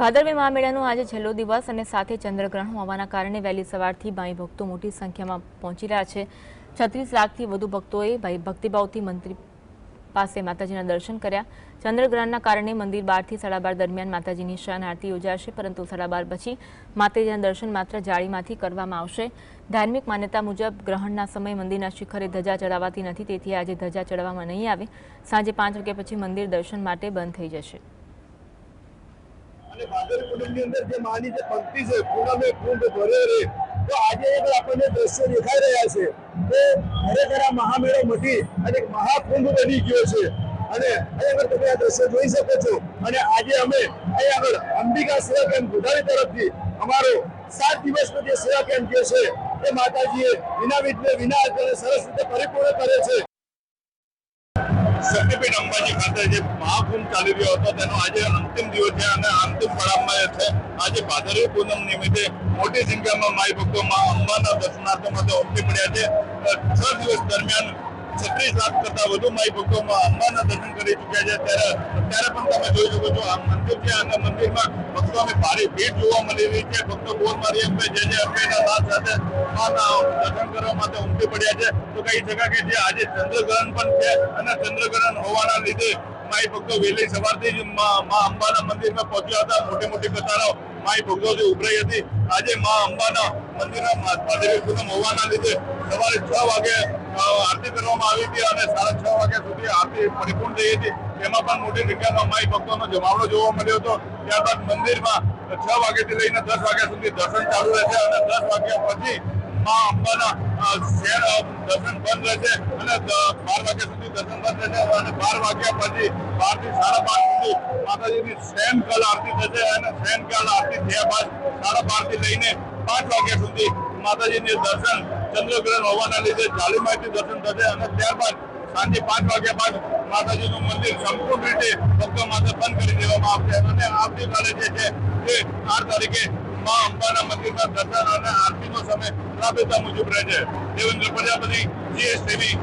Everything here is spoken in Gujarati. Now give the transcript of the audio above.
ભાદરવી મહામેળાનો આજે છેલ્લો દિવસ અને સાથે ચંદ્રગ્રહણ હોવાના કારણે વહેલી સવારથી ભાઈ ભક્તો મોટી સંખ્યામાં પહોંચી રહ્યા છે. છત્રીસ લાખથી વધુ ભક્તોએ ભાઈ ભક્તિભાવથી મંત્રી પાસે માતાજીના દર્શન કર્યા. ચંદ્રગ્રહણના કારણે મંદિર બારથી સાડા બાર દરમિયાન માતાજીની શાન આરતી યોજાશે, પરંતુ સાડા બાર પછી માતાજીના દર્શન માત્ર જાળીમાંથી કરવામાં આવશે. ધાર્મિક માન્યતા મુજબ ગ્રહણના સમયે મંદિરના શિખરે ધજા ચડાવાતી નથી, તેથી આજે ધજા ચડાવવામાં નહીં આવે. સાંજે પાંચ વાગ્યા પછી મંદિર દર્શન માટે બંધ થઈ જશે. અને ભાદર કુંડની અંદર જે માની જે પંક્તિ છે, પૂનમે કુંભ ભરે રે. તો આજે એક આપણને દ્રશ્યો દેખાઈ રહ્યા છે કે ખરેખર આ મહામેળો મટી અને મહાકુંભ બની ગયો છે. અને અહીં આગળ તમે આ દ્રશ્ય જોઈ શકો છો. અને આજે અમે અહીં આગળ અંબિકા સેવા કેમ્પ ગોધારી તરફથી અમારો સાત દિવસનો જે સેવા કેમ્પ છે, એ માતાજીએ વિના વિઘ્ને, વિના સરસ રીતે પરિપૂર્ણ કરે છે. અંબાજી જે મહાકુંભ ચાલી રહ્યો હતો, તેનો આજે અંતિમ દિવસ છે અને અંતિમ પડાવમાં છે. આજે ભાદરવી પૂનમ નિમિત્તે મોટી સંખ્યામાં માઈ ભક્તો અંબાના દર્શનાર્થો માટે ઉમટી પડ્યા છે. છ દિવસ દરમિયાન છત્રીસ લાખ કરતા વધુ માઈ ભક્તો માં અંબાના દર્શન કરી ચૂક્યા છે. ત્યારે અત્યારે પણ તમે જોઈ શકો છો, આ મંદિર છે, અને મંદિરમાં ભક્તોની ભારે ભીડ જોવા મળી રહી છે. ભક્તો બોલ મારી અંબે જે જે અંબેના નાદ સાથે દર્શન કરવા માટે ઉમટી પડ્યા છે. તો કહી શકાય કે જે આજે ચંદ્રગ્રહણ પણ છે, અને ચંદ્રગ્રહણ હોવાના લીધે માઈ ભક્તો વહેલી સવારથી જ મા અંબાના મંદિરમાં પહોંચ્યા હતા. મોટી મોટી કતારો માઈ જે ઉભરાઈ હતી. આજે મા અંબાના મંદિરના ભાદરવી પૂનમ હોવાના લીધે સવારે છ વાગે આરતી કરવામાં આવી હતી અને સાડા છ વાગ્યા સુધી આરતી પરિપૂર્ણ થઈ હતી. એમાં પણ મોટી સંખ્યામાં માઈ ભક્તોનો જમાવડો જોવા મળ્યો હતો. ત્યારબાદ મંદિરમાં છ વાગ્યાથી લઈને દસ વાગ્યા સુધી દર્શન ચાલુ રહેશે અને દસ વાગ્યા પછી મા અંબાના શહેર દર્શન બંધ રહેશે અને બાર વાગ્યા સુધી દર્શન બંધ રહેશે અને બાર વાગ્યા પછી બારથી સાડા બાર સુધી માતાજીની શયનકાલ આરતી થશે અને શયનકાલ આરતી થયા બાદ સાડા બારથી લઈને પાંચ વાગ્યા સુધી માતાજીની દર્શન ચંદ્રગ્રહણ હોવાના લીધે ચાલી માહિતી દર્શન થશે અને ત્યારબાદ સાંજે પાંચ વાગ્યા બાદ માતાજીનું મંદિર સંપૂર્ણ રીતે ભક્તો માટે બંધ કરી દેવામાં આવશે અને આવતીકાલે જે છે તે ચાર તારીખે મા અંબાના મંદિરના દર્શન અને આરતીનો સમય રાબેતા મુજબ રહેશે દેવેન્દ્ર પ્રજાપતિ જીએસટીવી